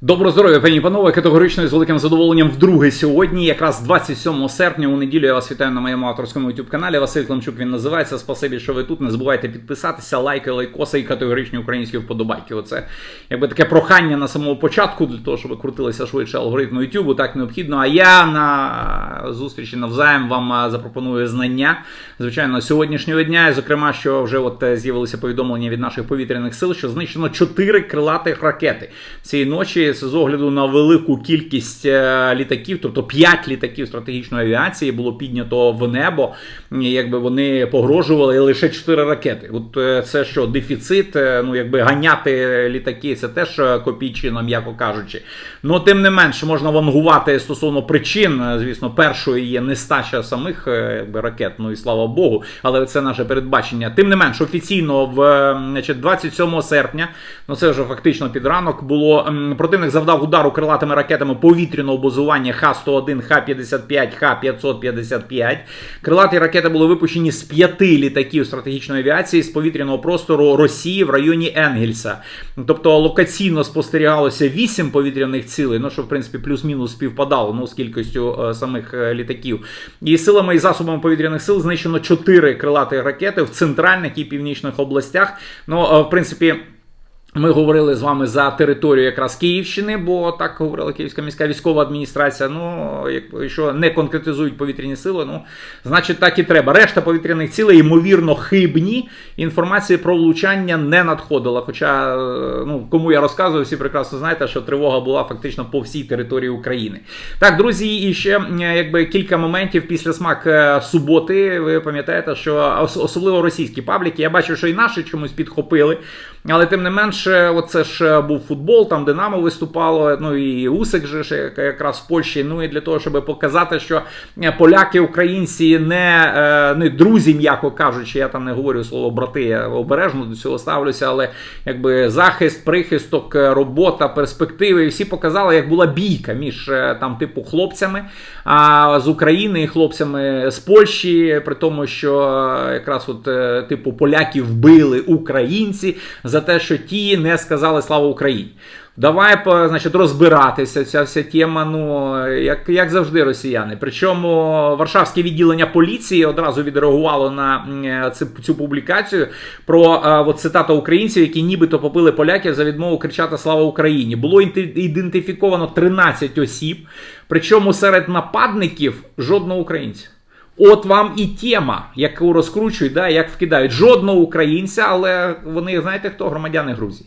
Доброго здоров'я, пані панове, категорично і з великим задоволенням вдруге сьогодні, якраз 27 серпня, у неділю я вас вітаю на моєму авторському youtube каналі. Василь Климчук він називається. Спасибі, що ви тут. Не забувайте підписатися, лайки, лайкоси і категоричні українські вподобайки. Оце якби таке прохання на самому початку для того, щоб крутилися швидше алгоритми YouTube, так необхідно. А я на зустрічі навзаєм вам запропоную знання. Звичайно, сьогоднішнього дня, і зокрема, що вже от е, з'явилися повідомлення від наших повітряних сил, що знищено 4 крилатих ракети цієї ночі з огляду на велику кількість е, літаків, тобто 5 літаків стратегічної авіації було піднято в небо, якби вони погрожували лише 4 ракети. От е, це що дефіцит, е, ну якби ганяти літаки, це теж копійчина, м'яко кажучи. Ну тим не менше можна вангувати стосовно причин. Звісно, першою є нестача самих якби, ракет, ну і слава Богу, але це наше передбачення. Тим не менш, офіційно в значить, 27 серпня, ну це вже фактично під ранок, було м, противник завдав удару крилатими ракетами повітряного базування Х-101, Х-55, Х-555. Крилаті ракети були випущені з п'яти літаків стратегічної авіації з повітряного простору Росії в районі Енгельса. Тобто локаційно спостерігалося вісім повітряних цілей, ну що в принципі плюс-мінус співпадало ну, з кількістю е, самих е, літаків. І силами і засобами повітряних сил знищено чотири крилаті ракети в центральних і північних областях. Ну, е, в принципі. Ми говорили з вами за територію якраз Київщини, бо так говорила Київська міська військова адміністрація. Ну, якщо не конкретизують повітряні сили, ну значить так і треба. Решта повітряних цілей, ймовірно, хибні. Інформації про влучання не надходила. Хоча, е, ну кому я розказую, всі прекрасно знаєте, що тривога була фактично по всій території України. Так, друзі, і ще якби кілька моментів після смак е, суботи. Ви пам'ятаєте, що особливо російські пабліки, я бачу, що і наші чомусь підхопили. Але тим не менше, оце ж був футбол, там Динамо виступало, ну і Усик же ж якраз в Польщі. Ну і для того, щоб показати, що е, поляки, українці не, е, не друзі, м'яко кажучи, я там не говорю слово брати, я обережно до цього ставлюся, але якби захист, прихисток, е, робота, перспективи. І всі показали, як була бійка між там, типу, хлопцями а, з України і хлопцями з Польщі, при тому, що якраз от типу поляків вбили українці за те, що ті не сказали слава Україні. Давай значить, розбиратися. Ця вся тема, ну як, як завжди, росіяни. Причому Варшавське відділення поліції одразу відреагувало на цю, цю публікацію про е, от, цитата українців, які нібито попили поляків за відмову кричати Слава Україні. Було ідентифіковано 13 осіб, причому серед нападників жодного українця. От вам і тема, яку розкручують, да, як вкидають жодного українця, але вони знаєте хто? Громадяни Грузії.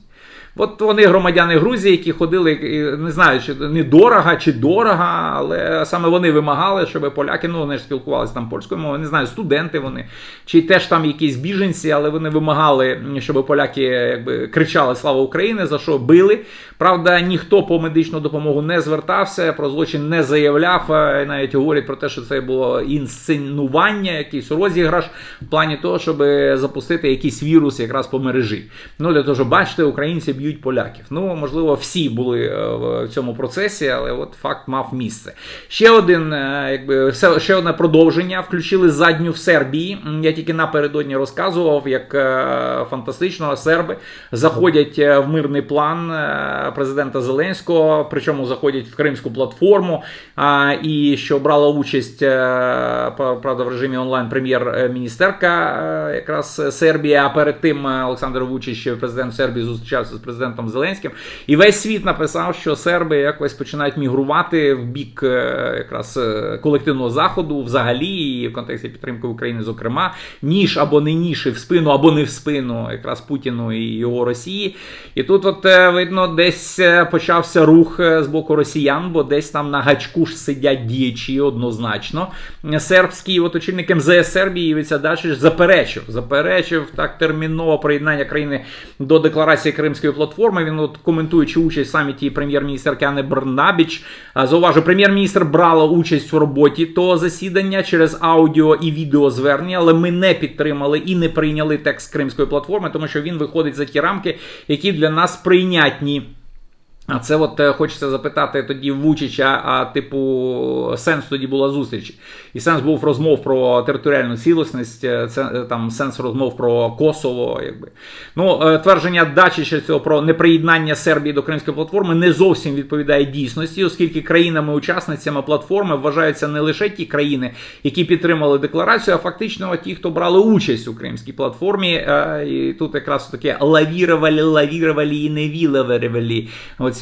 От вони громадяни Грузії, які ходили, не знаю, чи не дорого чи дорого, але саме вони вимагали, щоб поляки, ну вони ж спілкувалися там польською мовою, не знаю, студенти вони, чи теж там якісь біженці, але вони вимагали, щоб поляки якби кричали Слава Україні, за що били. Правда, ніхто по медичну допомогу не звертався, про злочин не заявляв. Навіть говорять про те, що це було інсценування, якийсь розіграш в плані того, щоб запустити якийсь вірус якраз по мережі. Ну для того, щоб бачите, українці б'ють поляків. Ну можливо, всі були е, в цьому процесі, але от факт мав місце. Ще один, е, якби ще одне продовження. Включили задню в Сербії. Я тільки напередодні розказував, як е, фантастично серби заходять е, в мирний план е, президента Зеленського, причому заходять в кримську платформу. А, І що брала участь е, правда в режимі онлайн прем'єр-міністерка е, якраз Сербії. А перед тим е, Олександр Вучич, президент Сербії, зустрічався з президентом Зеленським. І весь світ написав, що серби якось починають мігрувати в бік якраз колективного заходу, взагалі, і в контексті підтримки України, зокрема, ніж або не ніж і в спину, або не в спину, якраз Путіну і його Росії. І тут, от видно, десь е, почався рух е, з боку росіян, бо десь там на гачку ж сидять діячі однозначно. Сербський от очільник МЗС Сербії Івиця Дачич заперечив, заперечив так терміново приєднання країни до декларації Кримської платформи. Він, от коментуючи участь в саміті прем'єр-міністерки Ани Бернабіч, а, зауважив, прем'єр-міністр брала участь в роботі того засідання через аудіо і відеозвернення, але ми не підтримали і не прийняли текст Кримської платформи, тому що він виходить за ті рамки, які для нас прийнятні. А це от е, хочеться запитати тоді Вучича, а типу, сенс тоді була зустрічі. І сенс був розмов про територіальну цілісність, е, це е, там сенс розмов про Косово. Якби. Ну, Твердження Дачича цього про неприєднання Сербії до Кримської платформи не зовсім відповідає дійсності, оскільки країнами-учасницями платформи вважаються не лише ті країни, які підтримали декларацію, а фактично ті, хто брали участь у Кримській платформі. І тут якраз таке лавірували, лавірували і не вілавірували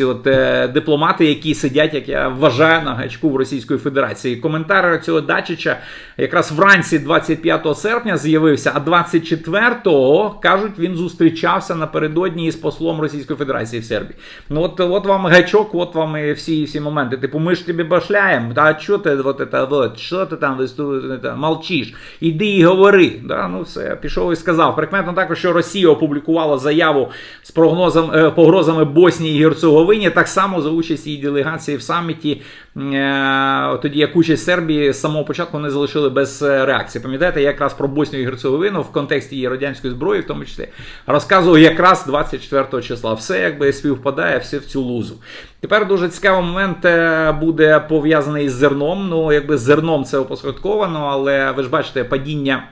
от е, дипломати, які сидять, як я вважаю, на гачку в Російської Федерації. Коментар цього Дачича якраз вранці 25 серпня з'явився, а 24-го, кажуть, він зустрічався напередодні із послом Російської Федерації в Сербії. Ну от, от вам гачок, от вам і всі, всі моменти. Типу, ми ж тобі башляємо, та що ти вот это, вот, що ти там висту- молчиш? Іди і говори. Да? Ну все, пішов і сказав. Прикметно також, що Росія опублікувала заяву з прогнозом, е, погрозами Боснії і Герцеговині, так само за участь її делегації в саміті, е, тоді як участь Сербії з самого початку не залишили без е, реакції. Пам'ятаєте, якраз про Боснію і Герцеговину в контексті її радянської зброї, в тому числі, розказував якраз 24 числа. Все якби співпадає, все в цю лузу. Тепер дуже цікавий момент е, буде пов'язаний з зерном. Ну, якби зерном це опосередковано, але ви ж бачите, падіння.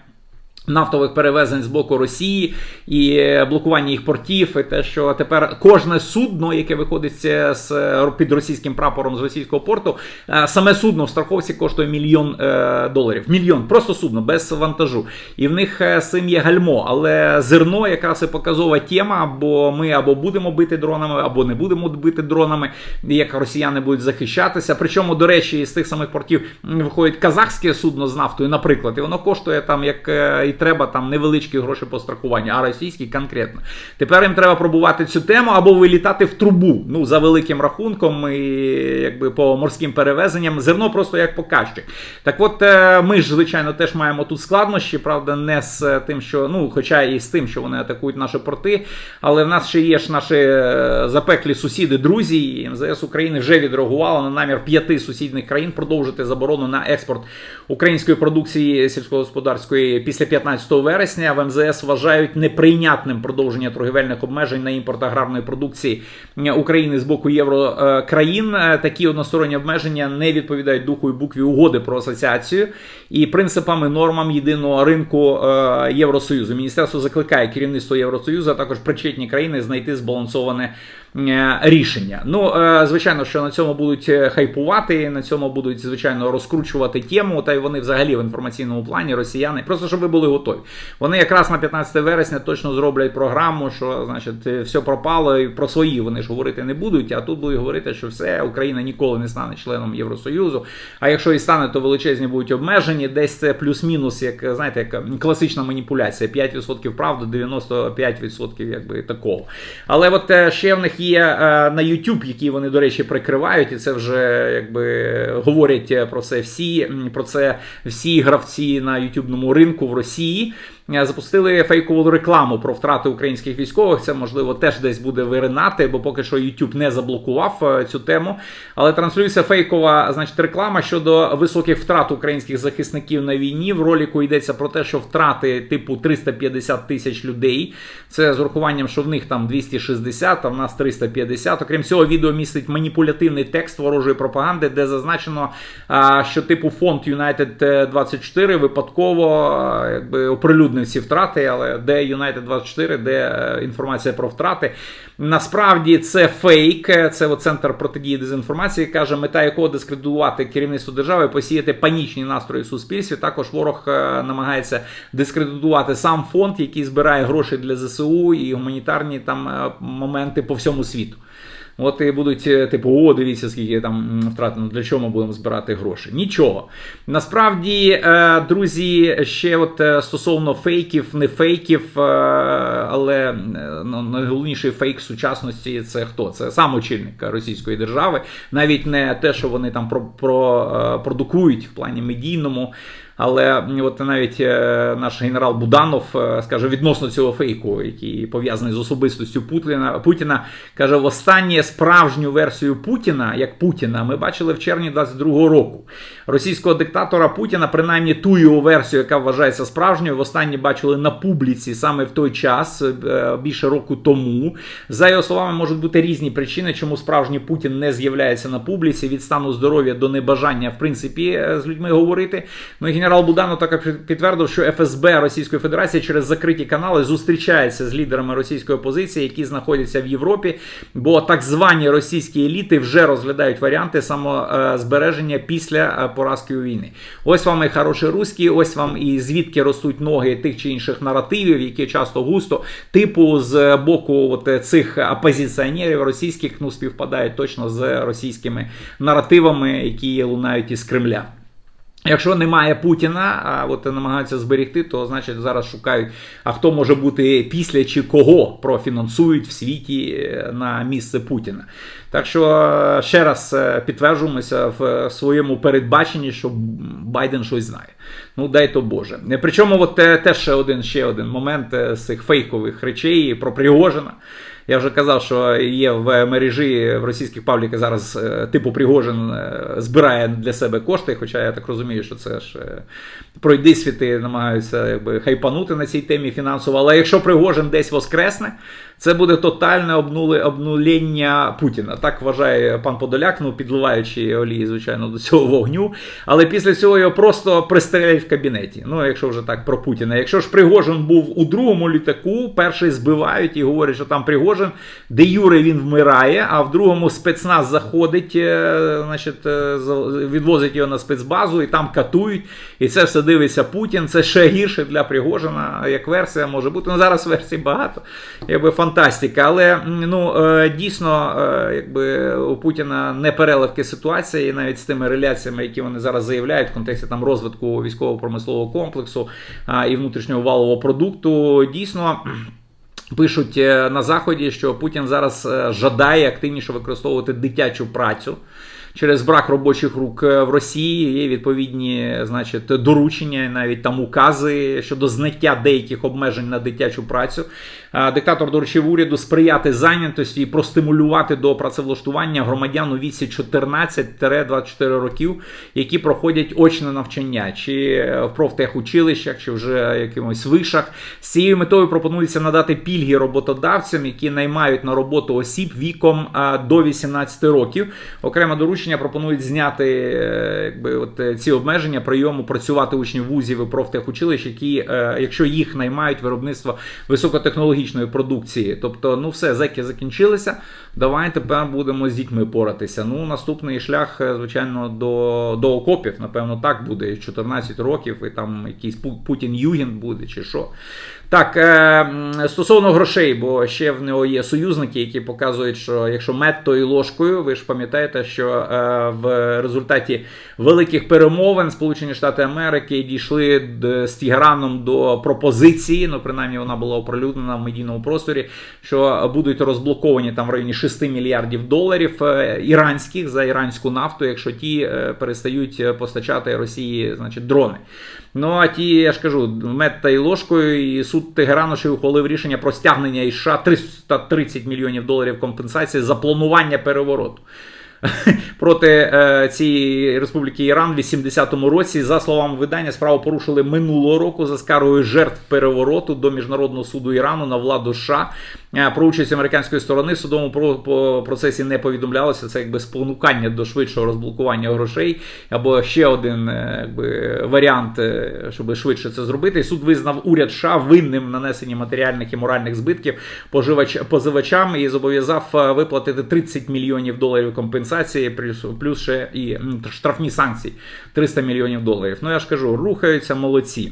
Нафтових перевезень з боку Росії і блокування їх портів, і те, що тепер кожне судно, яке виходить з під російським прапором з російського порту, е, саме судно в страховці коштує мільйон е, доларів. Мільйон, просто судно без вантажу. І в них е, з є гальмо. Але зерно якраз і показова тема, бо ми або будемо бити дронами, або не будемо бити дронами, як росіяни будуть захищатися. Причому, до речі, з тих самих портів виходить казахське судно з нафтою, наприклад, і воно коштує там як треба там невеличкі гроші по страхуванню, а російські конкретно. Тепер їм треба пробувати цю тему або вилітати в трубу. Ну, за великим рахунком, і якби по морським перевезенням. Зерно просто як показчик. Так от е, ми ж, звичайно, теж маємо тут складнощі, правда, не з тим, що, ну, хоча і з тим, що вони атакують наші порти, але в нас ще є ж наші е, запеклі сусіди, друзі, і МЗС України вже відреагувало на намір п'яти сусідних країн продовжити заборону на експорт української продукції сільськогосподарської після 15 вересня. В МЗС вважають неприйнятним продовження торгівельних обмежень на імпорт аграрної продукції України з боку єврокраїн. Такі односторонні обмеження не відповідають духу і букві угоди про асоціацію і принципам і нормам єдиного ринку Євросоюзу. Міністерство закликає керівництво Євросоюзу, а також причетні країни знайти збалансоване. Рішення. Ну, звичайно, що на цьому будуть хайпувати, на цьому будуть, звичайно, розкручувати тему. Та й вони взагалі в інформаційному плані росіяни. Просто щоб ви були готові. Вони якраз на 15 вересня точно зроблять програму, що значить все пропало, і про свої вони ж говорити не будуть. А тут будуть говорити, що все, Україна ніколи не стане членом Євросоюзу. А якщо і стане, то величезні будуть обмежені. Десь це плюс-мінус, як знаєте, як класична маніпуляція: 5% правди, 95% якби такого. Але от ще в них є на YouTube, які вони, до речі, прикривають, і це вже якби говорять про це всі. Про це всі гравці на ютубному ринку в Росії. Запустили фейкову рекламу про втрати українських військових. Це можливо теж десь буде виринати, бо поки що YouTube не заблокував цю тему. Але транслюється фейкова, значить, реклама щодо високих втрат українських захисників на війні. В роліку йдеться про те, що втрати типу 350 тисяч людей. Це з урахуванням, що в них там 260, а в нас 350. Окрім цього, відео містить маніпулятивний текст ворожої пропаганди, де зазначено, що типу фонд United 24 випадково якби оприлюднив ці втрати, але де United 24, де інформація про втрати. Насправді це фейк, це центр протидії дезінформації, каже, мета якого дискредитувати керівництво держави, посіяти панічні настрої в суспільстві. Також ворог намагається дискредитувати сам фонд, який збирає гроші для ЗСУ і гуманітарні там моменти по всьому світу. От і будуть, типу, о, дивіться, скільки там втратено, для чого ми будемо збирати гроші. Нічого. Насправді, друзі, ще от стосовно фейків, не фейків, але ну, найголовніший фейк сучасності це хто? Це сам очільник Російської держави. Навіть не те, що вони там про, про, продукують в плані медійному. Але от навіть е, наш генерал Буданов е, скаже відносно цього фейку, який пов'язаний з особистостю Путіна, Путіна, каже: в останнє справжню версію Путіна, як Путіна, ми бачили в червні 22-го року. Російського диктатора Путіна, принаймні ту його версію, яка вважається справжньою, в останнє бачили на публіці саме в той час, е, більше року тому. За його словами, можуть бути різні причини, чому справжній Путін не з'являється на публіці від стану здоров'я до небажання, в принципі, з людьми говорити. Ну і генерал Буданов так підтвердив, що ФСБ Російської Федерації через закриті канали зустрічається з лідерами російської опозиції, які знаходяться в Європі, бо так звані російські еліти вже розглядають варіанти самозбереження після е, поразки у війни. Ось вам і хороші руські, ось вам і звідки ростуть ноги тих чи інших наративів, які часто густо, типу з боку от цих опозиціонерів російських ну співпадають точно з російськими наративами, які лунають із Кремля. Якщо немає Путіна, а от намагаються зберегти, то значить зараз шукають, а хто може бути після чи кого профінансують в світі е, на місце Путіна. Так що е, ще раз е, підтверджуємося в своєму передбаченні, що Байден щось знає. Ну дай то Боже. Причому, от теж ще один ще один момент з цих фейкових речей про Пригожина. Я вже казав, що є в мережі в російських пабліках зараз типу Пригожин збирає для себе кошти, хоча я так розумію, що це ж пройди світи, намагаються якби хайпанути на цій темі фінансово. Але якщо Пригожин десь воскресне, це буде тотальне обнули, обнулення Путіна. Так вважає пан Подоляк, ну підливаючи олії, звичайно, до цього вогню. Але після цього його просто пристрелять в кабінеті. Ну, якщо вже так про Путіна. Якщо ж Пригожин був у другому літаку, перший збивають і говорять, що там Пригожин, де Юре він вмирає, а в другому спецназ заходить, е, значить, е, відвозить його на спецбазу і там катують. І це все дивиться Путін. Це ще гірше для Пригожина, як версія може бути. Ну зараз версій багато. Якби фантастика. Але ну е, дійсно, е, якби у Путіна не переливки ситуації, навіть з тими реляціями, які вони зараз заявляють в контексті там розвитку військово-промислового комплексу і внутрішнього валового продукту, дійсно. Пишуть е, на заході, що Путін зараз жадає активніше використовувати дитячу працю через брак робочих рук е, в Росії. Є відповідні, значить, доручення, навіть там укази щодо зняття деяких обмежень на дитячу працю. Диктатор доручив уряду сприяти зайнятості і простимулювати до працевлаштування громадян у віці 14-24 років, які проходять очне навчання, чи в профтехучилищах, чи вже якимось вишах. З цією метою пропонується надати пільги роботодавцям, які наймають на роботу осіб віком до 18 років. Окреме доручення рішення пропонують зняти е, якби, от, е, ці обмеження прийому працювати учнів вузів і профтехучилищ, які, е, якщо їх наймають виробництво високотехнологічної продукції. Тобто, ну все, зеки закінчилися. Давай тепер будемо з дітьми поратися. Ну, наступний шлях, звичайно, до до окопів. Напевно, так буде 14 років, і там якийсь Путін Югін буде, чи що. Так, е, стосовно грошей, бо ще в нього є союзники, які показують, що якщо мед, то і ложкою, ви ж пам'ятаєте, що е, в результаті великих перемовин Сполучені Штати Америки дійшли з Тіграном до пропозиції, ну принаймні вона була оприлюднена в медійному просторі, що будуть розблоковані там в районі 6 мільярдів доларів е, іранських за іранську нафту, якщо ті перестають постачати Росії, значить, дрони. Ну а ті, я ж кажу, мед та й ложкою, і суд Тегерану ще ухвалив рішення про стягнення із США 330 мільйонів доларів компенсації за планування перевороту. проти е, цієї республіки Іран в 80-му році. За словами видання, справу порушили минулого року за скаргою жертв перевороту до міжнародного суду Ірану на владу США. Е, про участь американської сторони в судовому процесі не повідомлялося. Це якби спонукання до швидшого розблокування грошей, або ще один е, якби, варіант, е, щоб швидше це зробити. Суд визнав уряд США винним нанесенні матеріальних і моральних збитків поживач позивачам і зобов'язав виплатити 30 мільйонів доларів компенсації, плюс, плюс ще і штрафні санкції 300 мільйонів доларів. Ну я ж кажу, рухаються молодці.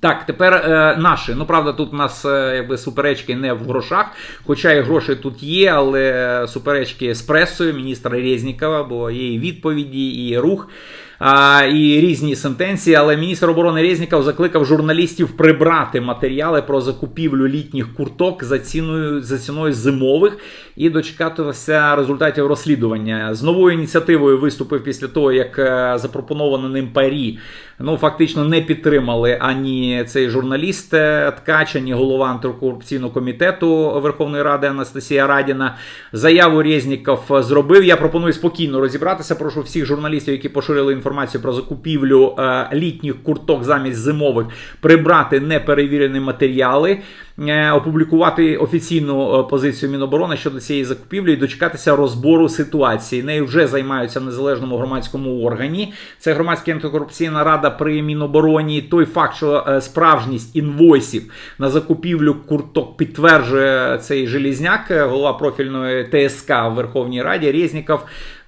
Так, тепер е, наші. Ну, правда, тут у нас е, якби суперечки не в грошах, хоча і гроші тут є, але суперечки з пресою міністра Резнікова, бо є і відповіді, і рух. А, і різні сентенції. Але міністр оборони Резніков закликав журналістів прибрати матеріали про закупівлю літніх курток за ціною за ціною зимових і дочекатися результатів розслідування. З новою ініціативою виступив після того, як е, запропоновано ним парі. Ну, фактично не підтримали ані цей журналіст е, Ткач, ані голова антикорупційного комітету Верховної Ради Анастасія Радіна. Заяву Резніков зробив. Я пропоную спокійно розібратися. Прошу всіх журналістів, які поширили інформацію про закупівлю е, літніх курток замість зимових, прибрати неперевірені матеріали. Е, Опублікувати офіційну е, позицію Міноборони щодо цієї закупівлі і дочекатися розбору ситуації. Нею вже займаються в незалежному громадському органі. Це громадська антикорупційна рада при Мінобороні. Той факт, що е, справжність інвойсів на закупівлю курток підтверджує цей Желізняк, голова профільної ТСК в Верховній Раді Резніков.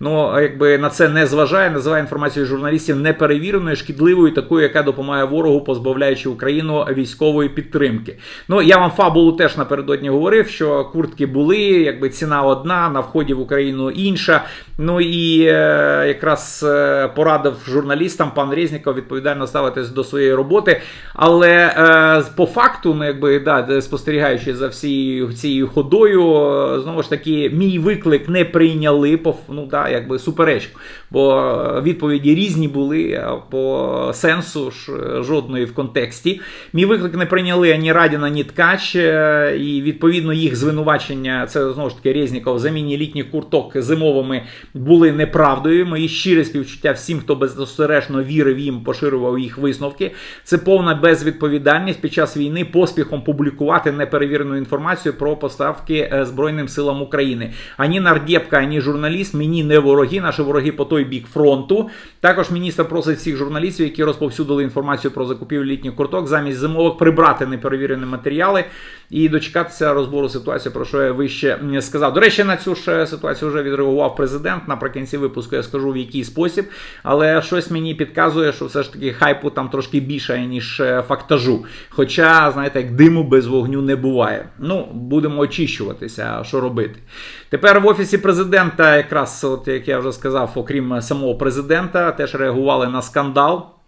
Ну, якби на це не зважає, називає інформацію журналістів неперевіреною, шкідливою, такою, яка допомагає ворогу, позбавляючи Україну військової підтримки. Ну, я вам фабулу теж напередодні говорив, що куртки були, якби ціна одна, на вході в Україну інша. Ну і е, якраз е, порадив журналістам пан Резніков відповідально ставитись до своєї роботи. Але е, по факту, ну якби да, спостерігаючи за всією цією ходою, е, знову ж таки, мій виклик не прийняли по ну, да, якби суперечку. Бо е, відповіді різні були по сенсу ж е, жодної в контексті. Мій виклик не прийняли ані Радіна, ні ані Ткач, і відповідно їх звинувачення, це знову ж таки Резніков, заміні літніх курток зимовими були неправдою. Мої щире співчуття всім, хто беззастережно вірив їм, поширював їх висновки. Це повна безвідповідальність під час війни поспіхом публікувати неперевірену інформацію про поставки е, Збройним силам України. Ані нардєпка, ані журналіст мені не вороги, наші вороги по той бік фронту. Також міністр просить всіх журналістів, які розповсюдили інформацію про закупівлю літніх курток, замість зимових прибрати неперевірені матеріали і дочекатися розбору ситуації, про що я вище сказав. До речі, на цю ж ситуацію вже відреагував президент. Наприкінці випуску я скажу в який спосіб, але щось мені підказує, що все ж таки хайпу там трошки більше, ніж е, фактажу. Хоча, знаєте, як диму без вогню не буває. Ну, будемо очищуватися, що робити. Тепер в офісі президента, якраз, от як я вже сказав, окрім самого президента, теж реагували на скандал.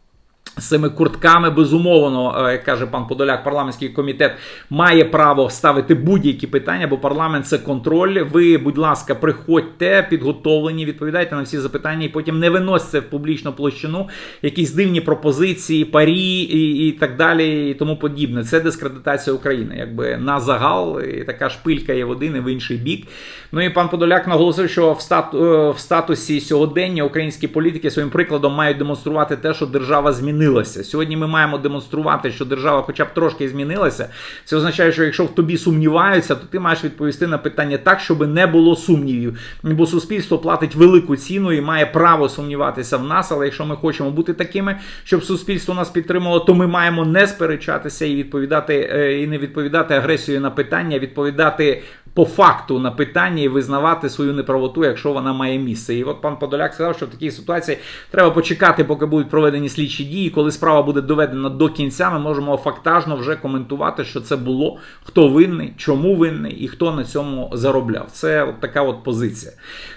З цими куртками, безумовно, е, як каже пан Подоляк, парламентський комітет має право ставити будь-які питання, бо парламент це контроль. Ви, будь ласка, приходьте, підготовлені, відповідайте на всі запитання, і потім не виносьте в публічну площину якісь дивні пропозиції, парі і, і так далі, і тому подібне. Це дискредитація України, якби на загал, і така шпилька є в один і в інший бік. Ну і пан Подоляк наголосив, що в, стат, е, в статусі сьогодення українські політики своїм прикладом мають демонструвати те, що держава змінилася. Сьогодні ми маємо демонструвати, що держава, хоча б трошки змінилася. Це означає, що якщо в тобі сумніваються, то ти маєш відповісти на питання так, щоб не було сумнівів. Бо суспільство платить велику ціну і має право сумніватися в нас. Але якщо ми хочемо бути такими, щоб суспільство нас підтримало, то ми маємо не сперечатися і відповідати е, і не відповідати агресією на питання, відповідати по факту на питання і визнавати свою неправоту, якщо вона має місце. І от пан Подоляк сказав, що в такій ситуації треба почекати, поки будуть проведені слідчі дії. Коли справа буде доведена до кінця, ми можемо фактажно вже коментувати, що це було, хто винний, чому винний і хто на цьому заробляв. Це от така от позиція.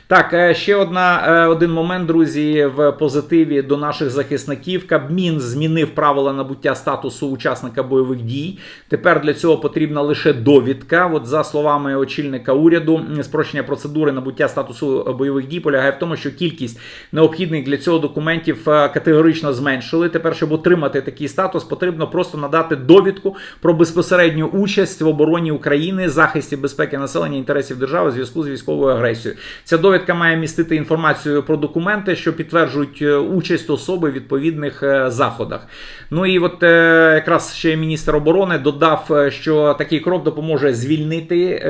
Так, е, ще одна е, один момент, друзі, в позитиві до наших захисників. Кабмін змінив правила набуття статусу учасника бойових дій. Тепер для цього потрібна лише довідка. От за словами очільника уряду, спрощення процедури набуття статусу бойових дій полягає в тому, що кількість необхідних для цього документів е, категорично зменшили. Тепер, щоб отримати такий статус, потрібно просто надати довідку про безпосередню участь в обороні України, захисті безпеки населення інтересів держави в зв'язку з військовою агресією. Ця довідка має містити інформацію про документи, що підтверджують е, участь особи в відповідних е, заходах. Ну і от е, якраз ще міністр оборони додав, що такий крок допоможе звільнити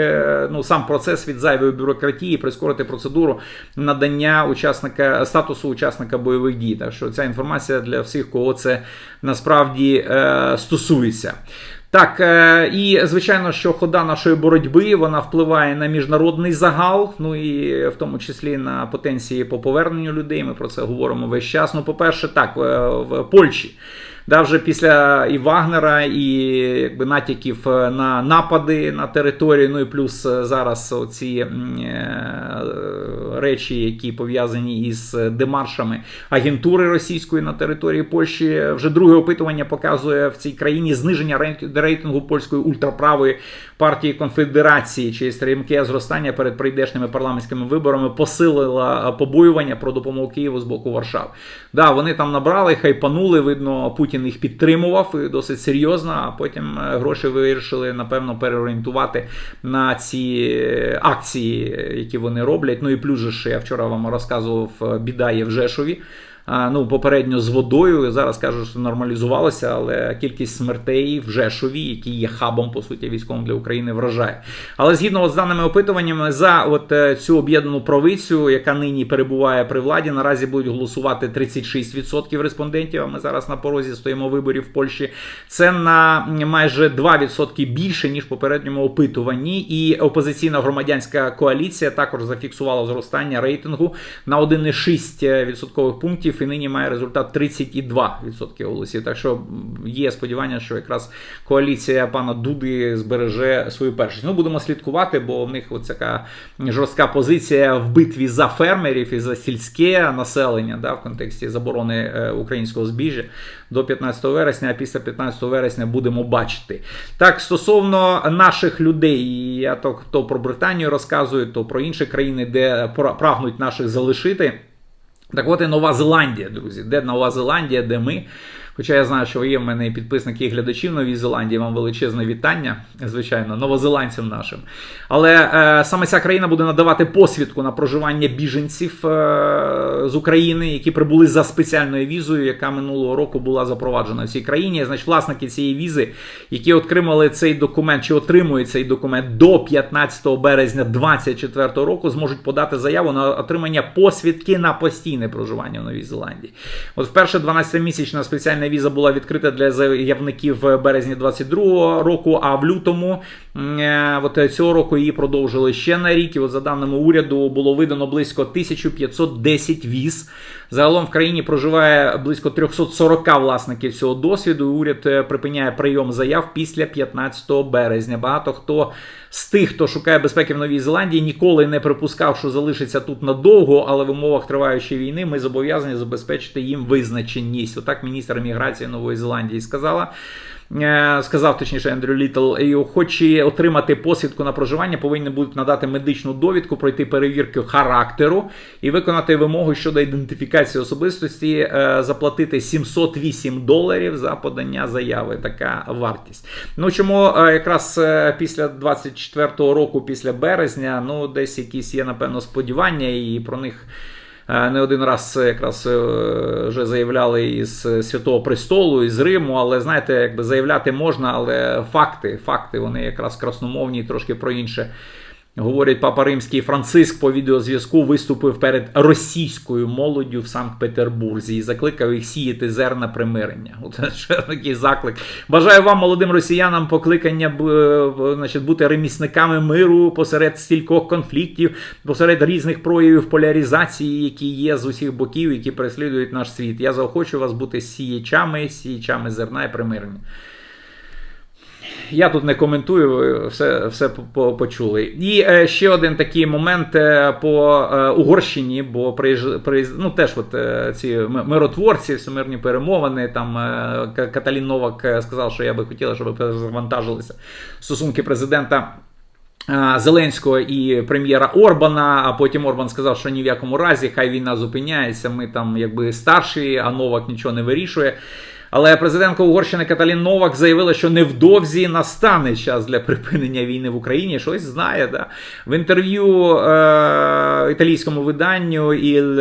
ну, сам процес від зайвої бюрократії, прискорити процедуру надання учасника статусу учасника бойових дій. Так що ця інформація для всіх, кого це насправді стосується. Так, е, і звичайно, що хода нашої боротьби вона впливає на міжнародний загал, ну і в тому числі на потенції по поверненню людей. Ми про це говоримо весь час. Ну, по-перше, так, е, в Польщі. Да, вже після і Вагнера, і якби натяків на напади на територію. Ну і плюс зараз ці речі, які пов'язані із демаршами агентури російської на території Польщі. Вже друге опитування показує в цій країні зниження рейтингу- польської ультраправої партії конфедерації, чи стрімке зростання перед прийдешніми парламентськими виборами посилила е, побоювання про допомогу Києву з боку Варшави. Да, вони там набрали, хайпанули. Видно, Путін їх підтримував досить серйозно. А потім е, гроші вирішили напевно переорієнтувати на ці е, акції, які вони роблять. Ну і плюс же я вчора вам розказував, е, біда є в Жешові. Ну, попередньо з водою. Зараз кажуть, що нормалізувалося, але кількість смертей в Жешові, який є хабом, по суті, військовим для України, вражає. Але згідно з даними опитуваннями, за от е, цю об'єднану провицю, яка нині перебуває при владі, наразі будуть голосувати 36% респондентів. А ми зараз на порозі стоїмо виборів в Польщі. Це на майже 2% більше ніж в попередньому опитуванні. І опозиційна громадянська коаліція також зафіксувала зростання рейтингу на 1,6 відсоткових пунктів. І нині має результат 32% голосів. Так що є сподівання, що якраз коаліція пана Дуди збереже свою першість. Ну будемо слідкувати, бо в них така жорстка позиція в битві за фермерів і за сільське населення, да, в контексті заборони е, українського збіжжя до 15 вересня. А після 15 вересня будемо бачити. Так, стосовно наших людей, я то, то про Британію розказую, то про інші країни, де прагнуть наших залишити. Так от і Нова Зеландія, друзі. Де Нова Зеландія, де ми. Хоча я знаю, що є в мене і підписники і глядачі в Новій Зеландії, вам величезне вітання, звичайно, новозеландцям нашим. Але е, саме ця країна буде надавати посвідку на проживання біженців е, з України, які прибули за спеціальною візою, яка минулого року була запроваджена в цій країні. Значить, власники цієї візи, які отримали цей документ чи отримують цей документ до 15 березня 2024 року, зможуть подати заяву на отримання посвідки на постійне проживання в Новій Зеландії. От вперше 12-місячна спеціальна віза була відкрита для заявників березні 22 року, а в лютому от цього року її продовжили ще на рік. І от за даними уряду було видано близько 1510 віз. Загалом в країні проживає близько 340 власників цього досвіду. і Уряд е, припиняє прийом заяв після 15 березня. Багато хто з тих, хто шукає безпеки в Новій Зеландії, ніколи не припускав, що залишиться тут надовго, але в умовах триваючої війни ми зобов'язані забезпечити їм визначеність. Отак міністр міграції Нової Зеландії сказала. Е, Сказав точніше Ендрю Літл, і охочі отримати посвідку на проживання, повинні будуть надати медичну довідку, пройти перевірку характеру і виконати вимоги щодо ідентифікації особистості, е, заплатити 708 доларів за подання заяви. Така вартість. Ну чому е, якраз після 24-го року, після березня, ну десь якісь є напевно сподівання, і про них. Е, Не один раз якраз е, вже заявляли із Святого Престолу, із Риму, але знаєте, якби заявляти можна, але факти, факти вони якраз красномовні, трошки про інше. Говорить Папа Римський Франциск по відеозв'язку виступив перед російською молоддю в Санкт-Петербурзі і закликав їх сіяти зерна примирення. От ще такий заклик. Бажаю вам, молодим росіянам, покликання е, значить, бути ремісниками миру посеред стількох конфліктів, посеред різних проявів поляризації, які є з усіх боків, які переслідують наш світ. Я заохочу вас бути сіячами, сіячами зерна і примирення. Я тут не коментую, все, все по- по- почули. І е, ще один такий момент е, по е, Угорщині, бо приїж, ну, теж от, ці ми- миротворці, всемирні перемовини. Там Каталін Новак сказав, що я би хотіла, щоб завантажилися стосунки президента. Зеленського і прем'єра Орбана, а потім Орбан сказав, що ні в якому разі, хай війна зупиняється. Ми там якби старші, а Новак нічого не вирішує. Але президентка Угорщини Каталін Новак заявила, що невдовзі настане час для припинення війни в Україні. Щось знає. Да? В інтерв'ю е- італійському виданню Il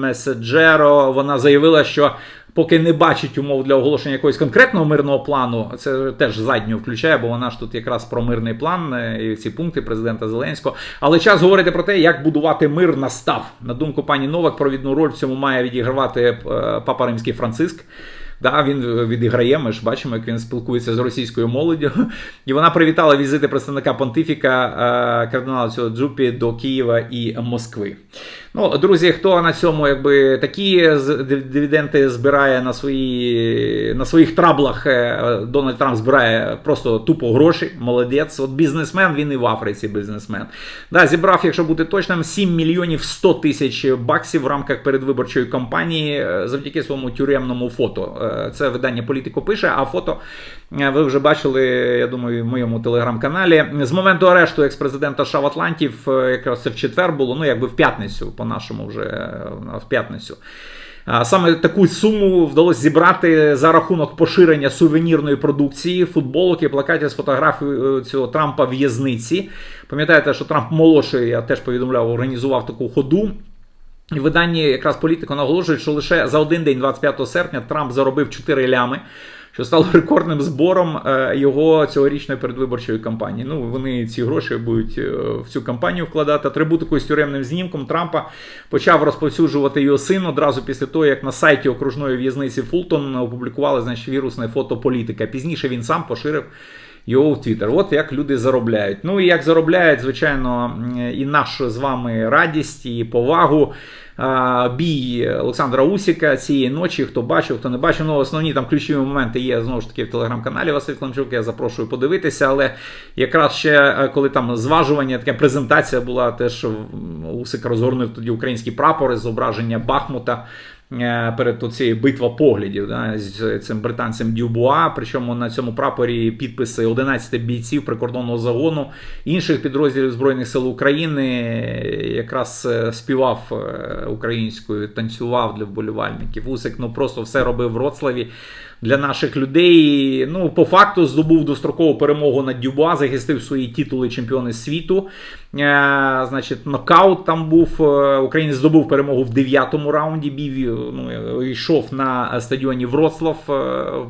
Messaggero вона заявила, що. Поки не бачить умов для оголошення якогось конкретного мирного плану, це теж задню включає, бо вона ж тут якраз про мирний план е, і ці пункти президента Зеленського. Але час говорити про те, як будувати мир настав. На думку пані Новак, провідну роль в цьому має відігравати е, папа римський Франциск. Да, він відіграє. Ми ж бачимо, як він спілкується з російською молоддю. І вона привітала візити представника понтифіка е, кардинала цього Джупі до Києва і Москви. Ну, друзі, хто на цьому якби такі дивіденди збирає на свої на своїх траблах, е, Дональд Трамп збирає просто тупо гроші. Молодець. От бізнесмен, він і в Африці бізнесмен. Да, зібрав, якщо бути точним, 7 мільйонів 100 тисяч баксів в рамках передвиборчої кампанії е, завдяки своєму тюремному фото. Це видання Політико пише, а фото е, ви вже бачили, я думаю, в моєму телеграм-каналі. З моменту арешту екс-президента США в Атлантів, е, якраз це в четвер було, ну якби в п'ятницю, по-нашому вже е, в п'ятницю. Саме таку суму вдалося зібрати за рахунок поширення сувенірної продукції, футболок і плакатів з фотографією цього Трампа в'язниці. Пам'ятаєте, що Трамп молодший, я теж повідомляв, організував таку ходу. І видання якраз політико наголошують, що лише за один день, 25 серпня, Трамп заробив 4 лями, що стало рекордним збором е, його цьогорічної передвиборчої кампанії. Ну, вони ці гроші будуть е, в цю кампанію вкладати. Атрибутику з тюремним знімком Трампа почав розповсюджувати його син одразу після того, як на сайті окружної в'язниці Фултон опублікували значить, вірусне фото політика. Пізніше він сам поширив. Його в Твіттер. От як люди заробляють. Ну і як заробляють, звичайно, і нашу з вами радість і повагу. Бій Олександра Усіка цієї ночі. Хто бачив, хто не бачив. Ну, основні там ключові моменти є знову ж таки в телеграм-каналі Василь Климчук. Я запрошую подивитися. Але якраз ще е, коли там зважування, така презентація була, теж Усик розгорнув тоді українські прапори, зображення Бахмута. Е, Перед цією битва поглядів да, з цим британцем Дюбуа. Причому на цьому прапорі підписи 11 бійців прикордонного загону інших підрозділів Збройних сил України. Якраз е, співав е, українською, танцював для вболівальників. Усик ну просто все робив в Вроцлаві. Для наших людей, ну, по факту, здобув дострокову перемогу над Дюбуа, захистив свої титули чемпіони світу. Е, значить, нокаут там був. Е, Українець здобув перемогу в дев'ятому раунді. Бій ну, йшов на стадіоні Вроцлав е,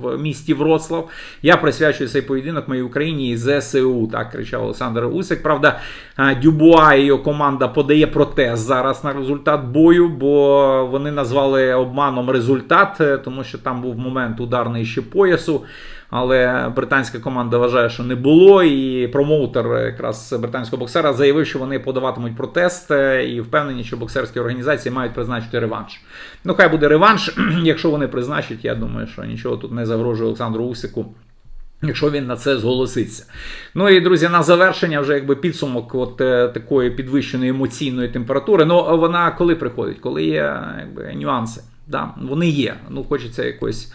в місті Вроцлав. Я присвячую цей поєдинок моїй Україні і ЗСУ. Так кричав Олександр Усик. Правда, е, Дюбуа і його команда подає протест зараз на результат бою, бо вони назвали обманом результат, е, тому що там був момент ударний ще поясу. Але британська команда вважає, що не було. І промоутер якраз британського боксера заявив, що вони подаватимуть протест е, і впевнені, що боксерські організації мають призначити реванш. Ну, хай буде реванш. Якщо вони призначать, я думаю, що нічого тут не загрожує Олександру Усику. Якщо він на це зголоситься. Ну і друзі, на завершення, вже якби підсумок от е, такої підвищеної емоційної температури. Ну вона коли приходить, коли є якби, нюанси. Да? Вони є. Ну, хочеться якось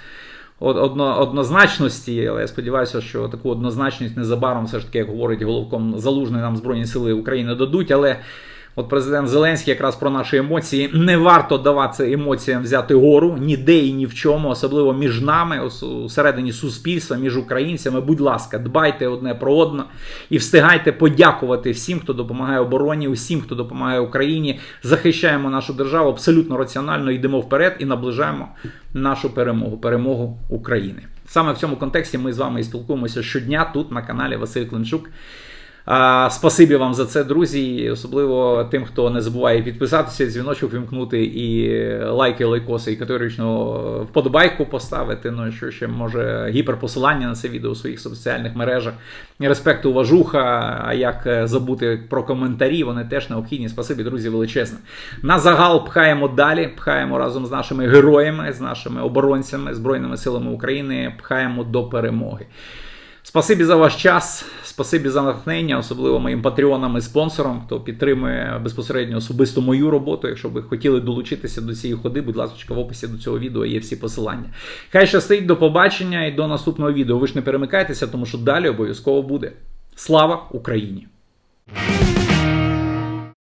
одно, однозначності, але я сподіваюся, що таку однозначність незабаром все ж таки, як говорить головком залужний нам Збройні Сили України дадуть. Але от президент Зеленський якраз про наші емоції не варто давати емоціям взяти гору ніде і ні в чому, особливо між нами, усередині суспільства, між українцями. Будь ласка, дбайте одне про одне і встигайте подякувати всім, хто допомагає обороні, усім, хто допомагає Україні. Захищаємо нашу державу абсолютно раціонально йдемо вперед і наближаємо нашу перемогу, перемогу України. Саме в цьому контексті ми з вами і спілкуємося щодня тут на каналі Василь Климчук. А, Спасибі вам за це, друзі, особливо тим, хто не забуває підписатися, дзвіночок вимкнути і лайки, лайкоси, і категорично вподобайку поставити. Ну що ще може гіперпосилання на це відео у своїх соціальних мережах. Респект, уважуха. А як забути про коментарі? Вони теж необхідні. Спасибі, друзі, величезне. На загал пхаємо далі, пхаємо разом з нашими героями, з нашими оборонцями, збройними силами України, пхаємо до перемоги. Спасибі за ваш час, спасибі за натхнення, особливо моїм патреонам і спонсорам, хто підтримує безпосередньо особисто мою роботу. Якщо ви хотіли долучитися до цієї ходи, будь ласка, в описі до цього відео є всі посилання. Хай щастить, до побачення і до наступного відео. Ви ж не перемикайтеся, тому що далі обов'язково буде. Слава Україні!